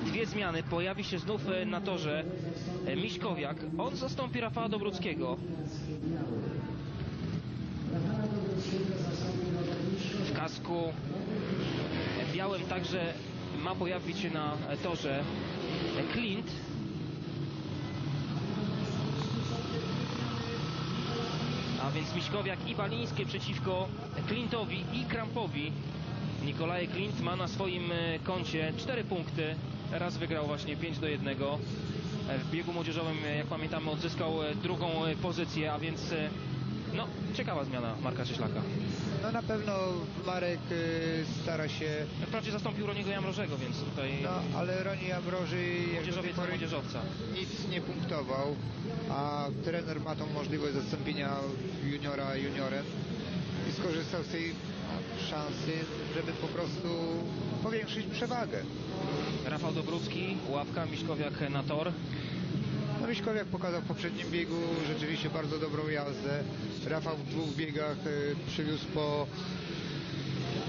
dwie zmiany. Pojawi się znów e, na torze e, Miśkowiak. On zastąpi Rafała Dobruckiego. W kasku e, białym także ma pojawić się na torze Clint. A więc Miśkowiak i Balińskie przeciwko Clintowi i Krampowi. Nikolaj Klint ma na swoim koncie 4 punkty. Raz wygrał właśnie 5 do 1. E, W biegu młodzieżowym, jak pamiętamy, odzyskał e, drugą e, pozycję, a więc e, no, ciekawa zmiana Marka Cieślaka. No na pewno Marek y, stara się, Wprawdzie zastąpił Roniego Jamrożego, więc tutaj no ale Roni tej młodzieżowiec pory młodzieżowca. nic nie punktował, a trener ma tą możliwość zastąpienia juniora juniorem i skorzystał z tej szansy, żeby po prostu powiększyć przewagę. Dobrucki, ławka, Miśkowiak na tor. No Miśkowiak pokazał w poprzednim biegu rzeczywiście bardzo dobrą jazdę. Rafał w dwóch biegach y, przywiózł po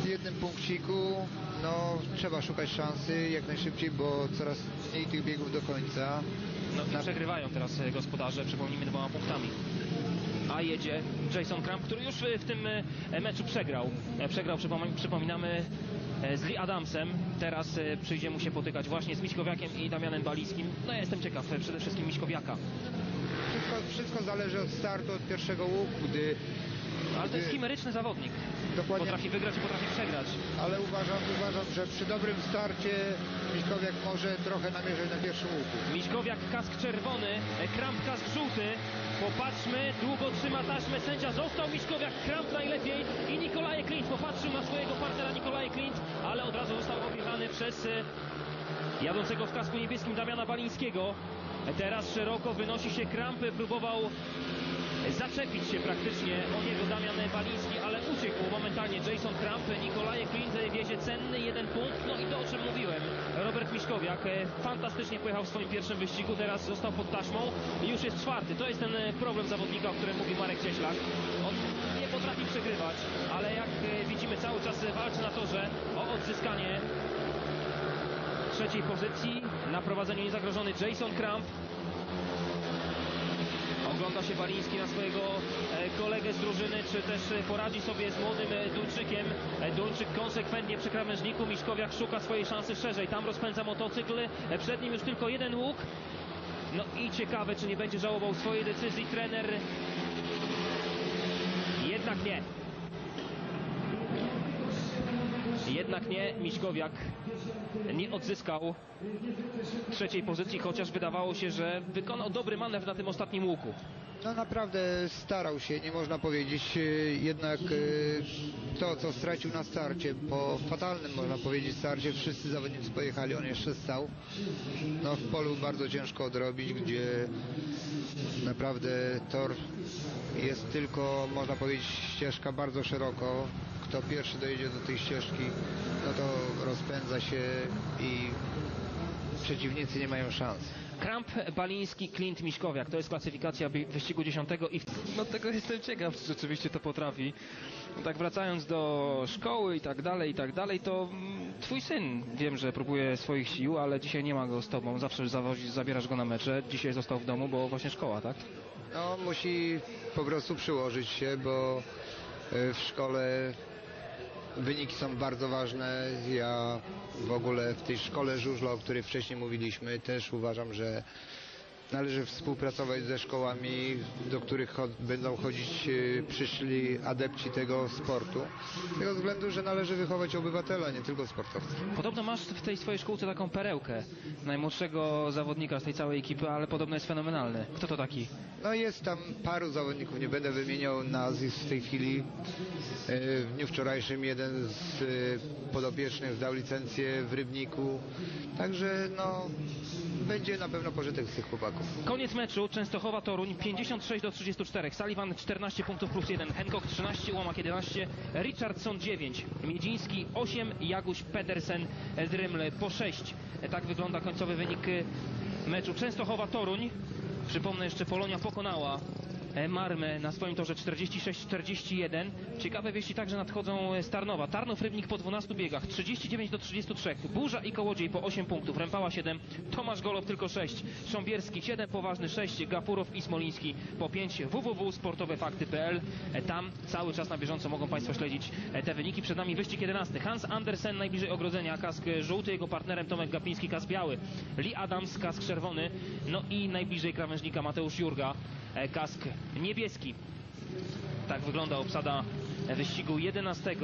jednym punkciku. No trzeba szukać szansy jak najszybciej, bo coraz mniej tych biegów do końca. No, i Na- przegrywają teraz e, gospodarze, przypomnijmy, dwoma punktami. A jedzie Jason Kramp, który już e, w tym e, meczu przegrał. E, Przegrał, przypom- przypominamy, z Lee Adamsem. Teraz e, przyjdzie mu się potykać właśnie z Miśkowiakiem i Damianem Baliskim. No ja jestem ciekaw e, przede wszystkim Miśkowiaka. Wszystko, wszystko zależy od startu, od pierwszego łuku, gdy Ale to jest chimeryczny zawodnik. Dokładnie. Potrafi wygrać i potrafi przegrać. ale uważam, uważam, że przy dobrym starcie Miśkowiak może trochę namierzać na pierwszym łuku. Miśkowiak kask czerwony, Kramp kask żółty. Popatrzmy, długo trzyma taśmę sędzia. Został Miśkowiak, Kramp najlepiej i Nikolaj Klint popatrzył na swojego partnera Nikolaj Klint, ale od razu został objechany przez e, jadącego w kasku niebieskim Damiana Balińskiego. Teraz szeroko wynosi się Kramp, próbował zaczepić się praktycznie o niego Damian Baliński, ale uciekł momentalnie Jason Kramp. Nikolaj Klint wiezie cenny jeden punkt. No i to o czym mówiłem. Robert Miśkowiak e, fantastycznie pojechał w swoim pierwszym wyścigu, teraz został pod taśmą i już jest czwarty. To jest ten e, problem zawodnika, o którym mówi Marek Cieślak. On nie potrafi przegrywać, ale jak e, widzimy cały czas walczy na torze o odzyskanie trzeciej pozycji. Na prowadzeniu niezagrożony Jason Kramp. Się Baliński na swojego e, kolegę z drużyny, czy też e, poradzi sobie z młodym e, Duńczykiem. Duńczyk konsekwentnie przy krawężniku, Miszkowiak szuka swojej szansy szerzej. Tam rozpędza motocykl, przed nim już tylko jeden łuk. No i ciekawe, czy nie będzie żałował swojej decyzji trener. Jednak nie. Jednak nie, Miśkowiak nie odzyskał trzeciej pozycji, chociaż wydawało się, że wykonał dobry manewr na tym ostatnim łuku. No naprawdę starał się, nie można powiedzieć, e, jednak e, to co stracił na starcie, po fatalnym można powiedzieć starcie, wszyscy zawodnicy pojechali, on jeszcze stał. No w polu bardzo ciężko odrobić, gdzie naprawdę tor jest tylko, można powiedzieć, ścieżka bardzo szeroko. Kto pierwszy dojedzie do tej ścieżki, no to rozpędza się i przeciwnicy nie mają szans. Kramp, Baliński, Klint, Miśkowiak. To jest klasyfikacja wyścigu dziesiątego i no tego jestem ciekaw, czy rzeczywiście to potrafi. Tak wracając do szkoły i tak dalej, i tak dalej, to mm, twój syn, wiem, że próbuje swoich sił, ale dzisiaj nie ma go z tobą. Zawsze zawozisz, zabierasz go na mecze. Dzisiaj został w domu, bo właśnie szkoła, tak? No, musi po prostu przyłożyć się, bo y, w szkole wyniki są bardzo ważne. Ja w ogóle w tej szkole żużla, o której wcześniej mówiliśmy, też uważam, że należy współpracować ze szkołami, do których będą chodzić y, przyszli adepci tego sportu. Z tego względu, że należy wychować obywatela, nie tylko sportowca. Podobno masz w tej swojej szkółce taką perełkę najmłodszego zawodnika z tej całej ekipy, ale podobno jest fenomenalny. Kto to taki? No jest tam paru zawodników, nie będę wymieniał nazwisk w tej chwili. E, W dniu wczorajszym jeden z e, podopiecznych dał licencję w Rybniku. Także no będzie na pewno pożytek z tych chłopaków. Koniec meczu, Częstochowa Toruń 56 do 34, Sullivan 14 punktów plus 1, Hancock 13, Łomak 11, Richardson 9, Miedziński 8, Jaguś Pedersen z Rymle po 6. Tak wygląda końcowy wynik y, meczu. Częstochowa Toruń. Przypomnę jeszcze, Polonia pokonała Marmę na swoim torze 46-41. Ciekawe wieści także nadchodzą e, z Tarnowa. Tarnów Rybnik po 12 biegach 39 do 33. Burza i Kołodziej po 8 punktów. Rępała 7. Tomasz Golow tylko 6. Sząbierski 7. Poważny 6. Gapurow i Smoliński po 5. www.sportowefakty.pl E, Tam cały czas na bieżąco mogą Państwo śledzić e, te wyniki. Przed nami wyścig 11. Hans Andersen najbliżej ogrodzenia. Kask e, żółty. Jego partnerem Tomek Gapiński. Kask biały. Lee Adams. Kask czerwony. No i najbliżej krawężnika Mateusz Jurga. E, Kask niebieski. Tak wygląda obsada wyścigu 11.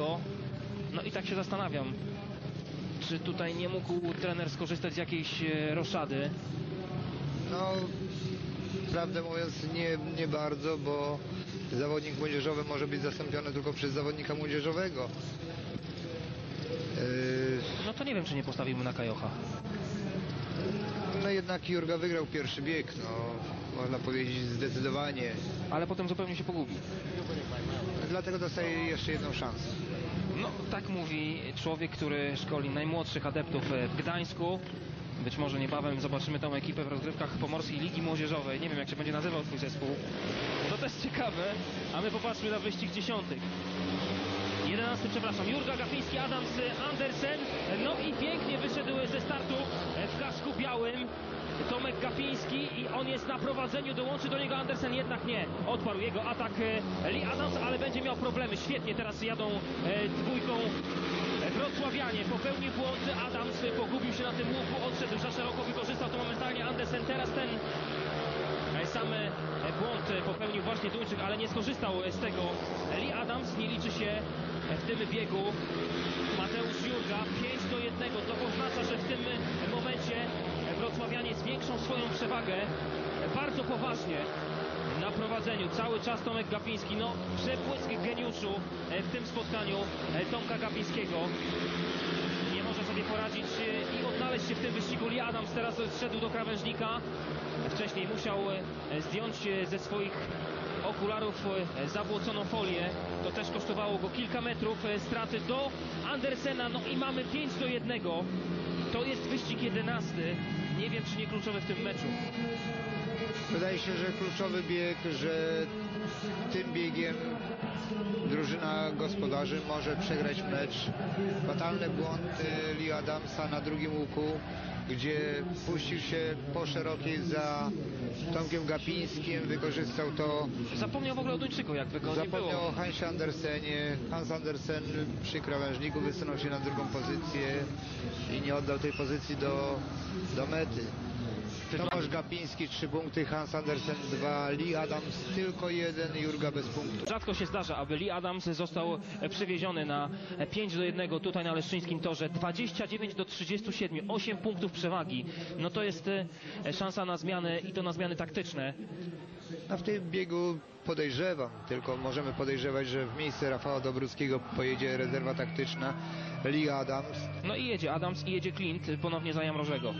No i tak się zastanawiam, czy tutaj nie mógł trener skorzystać z jakiejś e, roszady. No, prawdę mówiąc, nie, nie bardzo, bo zawodnik młodzieżowy może być zastąpiony tylko przez zawodnika młodzieżowego. Yy, No to nie wiem, czy nie postawiłby na Kajocha. No jednak Jurga wygrał pierwszy bieg, no, można powiedzieć zdecydowanie. Ale potem zupełnie się pogubił. Dlatego dostaje jeszcze jedną szansę. No, tak mówi człowiek, który szkoli najmłodszych adeptów e, w Gdańsku. Być może niebawem zobaczymy tą ekipę w rozgrywkach Pomorskiej Ligi Młodzieżowej. Nie wiem, jak się będzie nazywał twój zespół. To też ciekawe. A my popatrzmy na wyścig dziesiątych. 11, przepraszam, Jurga Gapiński, Adams Andersen. No i pięknie wyszedł ze startu w kasku białym. Tomek Gapiński i on jest na prowadzeniu, dołączy do niego Andersen, jednak nie. Odparł jego atak e, Lee Adams, ale będzie miał problemy. Świetnie teraz jadą e, dwójką Wrocławianie. Popełnił błąd Adams, pogubił się na tym łuku, odszedł za szeroko, wykorzystał to momentalnie Andersen. Teraz ten E, Sam błąd popełnił właśnie Duńczyk, ale nie skorzystał z tego. Lee Adams nie liczy się w tym biegu. Mateusz Jurga 5 do 1. To oznacza, że w tym momencie Wrocławianie zwiększą swoją przewagę bardzo poważnie na prowadzeniu. Cały czas Tomek Gapiński, no przebłysk geniuszu w tym spotkaniu Tomka Gapińskiego nie może sobie poradzić i odnaleźć się w tym wyścigu. Lee Adams teraz zszedł do krawężnika. Wcześniej musiał zdjąć ze swoich okularów e, zabłoconą folię. To też kosztowało go kilka metrów e, straty do Andersena. No i mamy 5 do 1. To jest wyścig 11. Nie wiem, czy nie kluczowy w tym meczu. Wydaje się, że kluczowy bieg, że tym biegiem drużyna gospodarzy może przegrać mecz. Fatalny błąd y, Lee Adamsa na drugim łuku, gdzie puścił się po szerokiej za Tomkiem Gapińskim, wykorzystał to, Zapomniał w ogóle o Duńczyku, jakby go nie zapomniał o Hansie Andersenie. Hans Andersen przy krawężniku wysunął się na drugą pozycję i nie oddał tej pozycji do, do mety. Tomasz Gapiński 3 punkty, Hans Andersen 2, Lee Adams tylko jeden, Jurga bez punktu. Rzadko się zdarza, aby Lee Adams został e, przywieziony na e, 5 do 1 tutaj na Leszczyńskim torze. 29 do 37, 8 punktów przewagi. No to jest e, szansa na zmiany i to na zmiany taktyczne. A w tym biegu podejrzewam, tylko możemy podejrzewać, że w miejsce Rafała Dobruckiego pojedzie rezerwa taktyczna Lee Adams. No i jedzie Adams i jedzie Clint ponownie za Jamrożego.